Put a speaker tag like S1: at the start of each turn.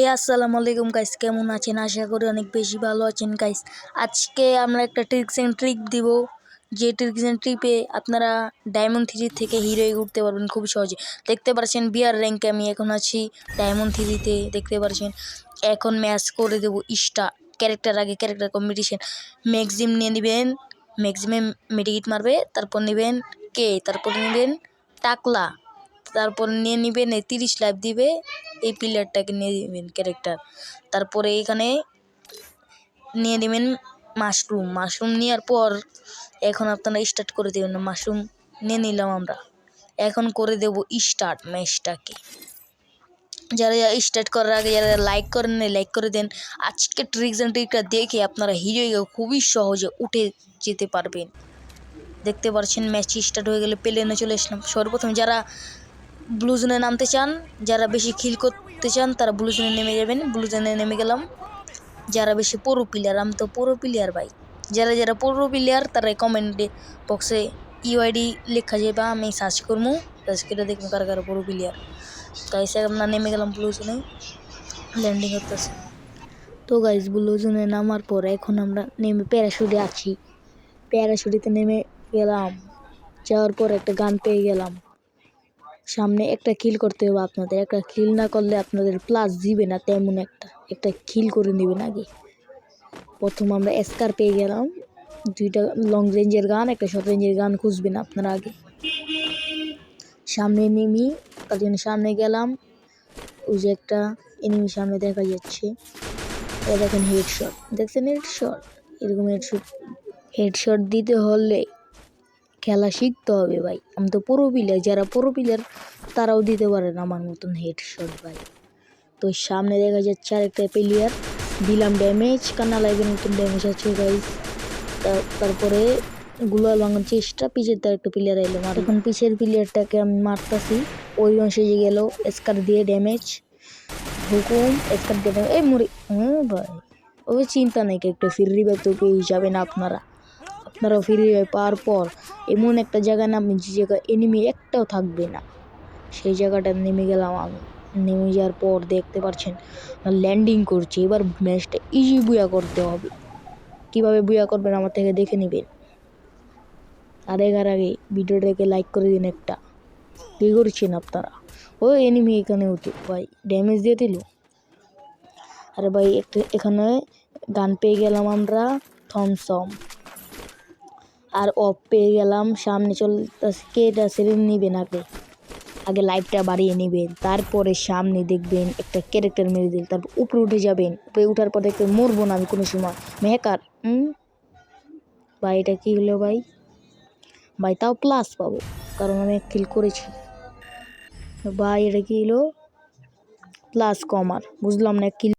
S1: হে আসসালামু আলাইকুম গাইস কেমন আছেন? আশা করি অনেক বেশি ভালো আছেন গাইস আজকে আমরা একটা ট্রিক্স অ্যান্ড ট্রিক দিব। যে ট্রিক্স অ্যান্ড ট্রিপে আপনারা ডায়মন্ড থ্রি থেকে হিরো উঠতে পারবেন খুব সহজে। দেখতে পাচ্ছেন বিয়ার র্যাঙ্কে আমি এখন আছি ডায়মন্ড থ্রিতে দেখতে পারছেন। এখন ম্যাচ করে দেবো ইস্টা ক্যারেক্টার আগে ক্যারেক্টার কম্পিটিশন ম্যাক্সিম নিয়ে নেবেন ম্যাক্সিমাম মেডিকেট মারবে, তারপর নেবেন কে? তারপর নেবেন টাকলা। তারপর নিয়ে নেবেন এই তিরিশ লাইফ দিবে, এই প্লেয়ারটাকে নিয়ে নেবেন ক্যারেক্টার তারপরে এখানে নিয়ে নেবেন মাশরুম মাশরুম নেওয়ার পর এখন আপনারা স্টার্ট করে দেবেন মাশরুম নিয়ে নিলাম আমরা। এখন করে দেব স্টার্ট ম্যাচটাকে যারা যারা স্টার্ট করার আগে, যারা লাইক করেন লাইক করে দেন। আজকে ট্রিক্স অ্যান্ড ট্রিকটা দেখে আপনারা হিরো খুবই সহজে উঠে যেতে পারবেন। দেখতে পাচ্ছেন ম্যাচ স্টার্ট হয়ে গেলে প্লেনে চলে আসলাম। সর্বপ্রথম যারা ব্লু জোনে নামতে চান, যারা বেশি খিল করতে চান, তারা ব্লু জোনে নেমে যাবেন। ব্লু জোনে নেমে গেলাম। যারা বেশি পুরো প্লেয়ার আমি তো পুরো প্লেয়ার ভাই। যারা যারা পুরো প্লেয়ার তারা কমেন্টে বক্সে ইউআইডি লেখা যাবে আমি সার্চ করব সার্চ করে দেখব কারা কারা পুরো প্লেয়ার গাইস আমরা নেমে গেলাম ব্লু জোনে। ল্যান্ডিং করতেছে তো গাইস ব্লু জোনে নামার পর এখন আমরা নেমে প্যারাশুটে আছি। প্যারাশুটিতে নেমে গেলাম। যাওয়ার পর একটা গান পেয়ে গেলাম। সামনে একটা কিল করতে হবে আপনাদের। একটা কিল না করলে আপনাদের প্লাস দিবে না তেমন একটা। একটা কিল করে নেবেন আগে। প্রথম আমরা স্কার পেয়ে গেলাম। দুইটা লং রেঞ্জের গান একটা শর্ট রেঞ্জের গান খুঁজবেন আপনারা আগে। সামনে নেমি তার জন্য সামনে গেলাম। ওই যে একটা এনিমি সামনে দেখা যাচ্ছে। এ দেখেন হেডশট দেখছেন হেডশট এরকম হেডশট হেডশট দিতে হলে খেলা শিখতে হবে ভাই। আমি তো পুরো প্লেয়ার যারা পুরো প্লেয়ার তারাও দিতে পারে না আমার মতন হেডশট ভাই। তো সামনে দেখা যাচ্ছে আরেকটা প্লেয়ার দিলাম ড্যামেজ কান্না লাইভের মতন ড্যামেজ আছে গাইস তারপরে গুলা লাগানোর চেষ্টা, পিছের তার একটা প্লেয়ার এলো আর এখন পিছের প্লেয়ারটাকে আমি মারতাছি, ওই অংশে যে গেল স্কার দিয়ে ড্যামেজ হুকুম স্কার দিয়ে এই মরি হ্যাঁ ভাই। ওই চিন্তা নেই একটু ফিরি তো পেয়ে যাবেন আপনারা। আপনারাও ফিরে পাওয়ার পর এমন একটা জায়গায় নামবেন যে জায়গায় এনিমি একটাও থাকবে না। সেই জায়গাটা নেমে গেলাম আমি। নেমে যাওয়ার পর দেখতে পাচ্ছেন ল্যান্ডিং করছি। এবার ম্যাচটা ইজি বুয়া করতে হবে। কীভাবে বুয়া করবেন আমার থেকে দেখে নেবেন। আর এগার আগে ভিডিওটাকে লাইক করে দিন একটা। কী করছেন আপনারা? ও এনিমি এখানে উঠে। ভাই ড্যামেজ দিয়ে দিল। আরে ভাই, একটা এখানে গান পেয়ে গেলাম আমরা। থমসম আর অফ পেয়ে গেলাম, সামনে চলতেছে, কে এটা সেরে নেবেন আগে আগে লাইটটা বাড়িয়ে নেবেন তারপরে সামনে দেখবেন একটা ক্যারেক্টার মেরে দিল তারপর উপরে উঠে যাবেন, উপরে উঠার পর দেখতে মরবো না আমি কোনো সময়। মেহকার হুম? ভাই, এটা কী হলো ভাই? ভাই, তাও প্লাস পাবো, কারণ আমি কিল করেছি। ভাই, এটা কী হলো? প্লাস কমার বুঝলাম না কিল